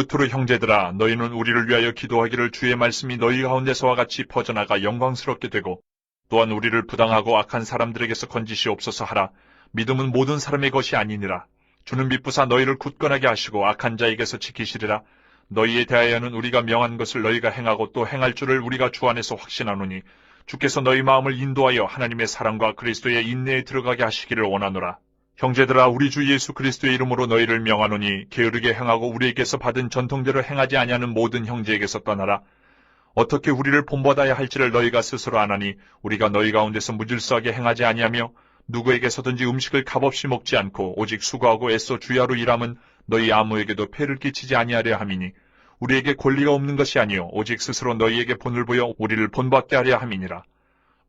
끝으로 형제들아 너희는 우리를 위하여 기도하기를 주의 말씀이 너희 가운데서와 같이 퍼져나가 영광스럽게 되고 또한 우리를 부당하고 악한 사람들에게서 건지시옵소서 하라. 믿음은 모든 사람의 것이 아니니라. 주는 미쁘사 너희를 굳건하게 하시고 악한 자에게서 지키시리라. 너희에 대하여는 우리가 명한 것을 너희가 행하고 또 행할 줄을 우리가 주 안에서 확신하노니 주께서 너희 마음을 인도하여 하나님의 사랑과 그리스도의 인내에 들어가게 하시기를 원하노라 형제들아 우리 주 예수 그리스도의 이름으로 너희를 명하노니 게으르게 행하고 우리에게서 받은 전통대로 행하지 아니하는 모든 형제에게서 떠나라. 어떻게 우리를 본받아야 할지를 너희가 스스로 아나니 우리가 너희 가운데서 무질서하게 행하지 아니하며 누구에게서든지 음식을 값없이 먹지 않고 오직 수고하고 애써 주야로 일함은 너희 아무에게도 폐를 끼치지 아니하려 함이니 우리에게 권리가 없는 것이 아니요 오직 스스로 너희에게 본을 보여 우리를 본받게 하려 함이니라.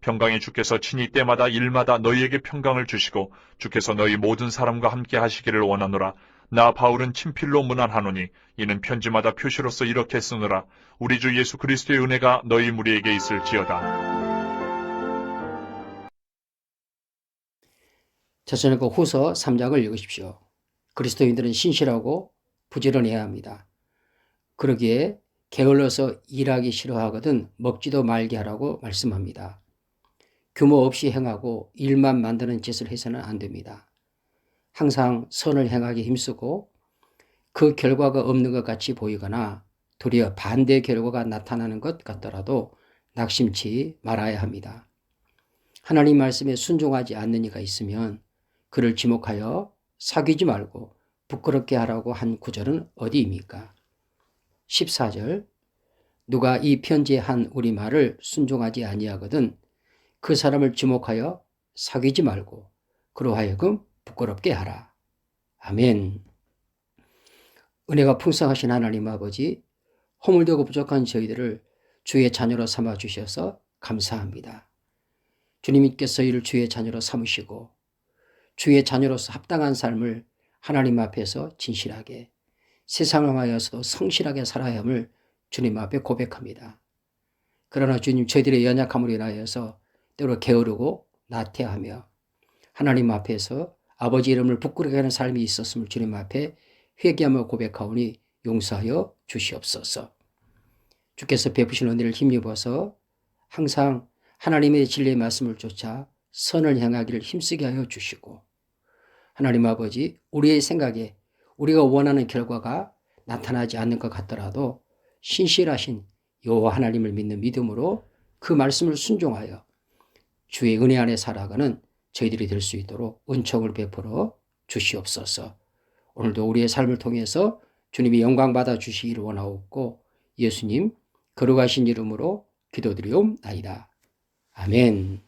평강의 주께서 친히 때마다 일마다 너희에게 평강을 주시고 주께서 너희 모든 사람과 함께 하시기를 원하노라. 나 바울은 친필로 문안하노니 이는 편지마다 표시로서 이렇게 쓰노라. 우리 주 예수 그리스도의 은혜가 너희 무리에게 있을지어다. 자선의 후서 3장을 읽으십시오. 그리스도인들은 신실하고 부지런해야 합니다. 그러기에 게을러서 일하기 싫어하거든 먹지도 말게 하라고 말씀합니다. 규모 없이 행하고 일만 만드는 짓을 해서는 안 됩니다. 항상 선을 행하기 힘쓰고 그 결과가 없는 것 같이 보이거나 도리어 반대 결과가 나타나는 것 같더라도 낙심치 말아야 합니다. 하나님 말씀에 순종하지 않는 이가 있으면 그를 지목하여 사귀지 말고 부끄럽게 하라고 한 구절은 어디입니까? 14절 누가 이 편지에 한 우리 말을 순종하지 아니하거든 그 사람을 지목하여 사귀지 말고 그로 하여금 부끄럽게 하라. 아멘. 은혜가 풍성하신 하나님 아버지 허물되고 부족한 저희들을 주의 자녀로 삼아 주셔서 감사합니다. 주님께서 이를 주의 자녀로 삼으시고 주의 자녀로서 합당한 삶을 하나님 앞에서 진실하게 세상을 향하여서도 성실하게 살아야 함을 주님 앞에 고백합니다. 그러나 주님 저희들의 연약함으로 인하여서 때로 게으르고 나태하며 하나님 앞에서 아버지 이름을 부끄럽게 하는 삶이 있었음을 주님 앞에 회개하며 고백하오니 용서하여 주시옵소서. 주께서 베푸신 은혜를 힘입어서 항상 하나님의 진리의 말씀을 쫓아 선을 향하기를 힘쓰게 하여 주시고 하나님 아버지 우리의 생각에 우리가 원하는 결과가 나타나지 않는 것 같더라도 신실하신 여호와 하나님을 믿는 믿음으로 그 말씀을 순종하여 주의 은혜 안에 살아가는 저희들이 될 수 있도록 은총을 베풀어 주시옵소서. 오늘도 우리의 삶을 통해서 주님이 영광 받아 주시기를 원하옵고 예수님 거룩하신 이름으로 기도드리옵나이다. 아멘.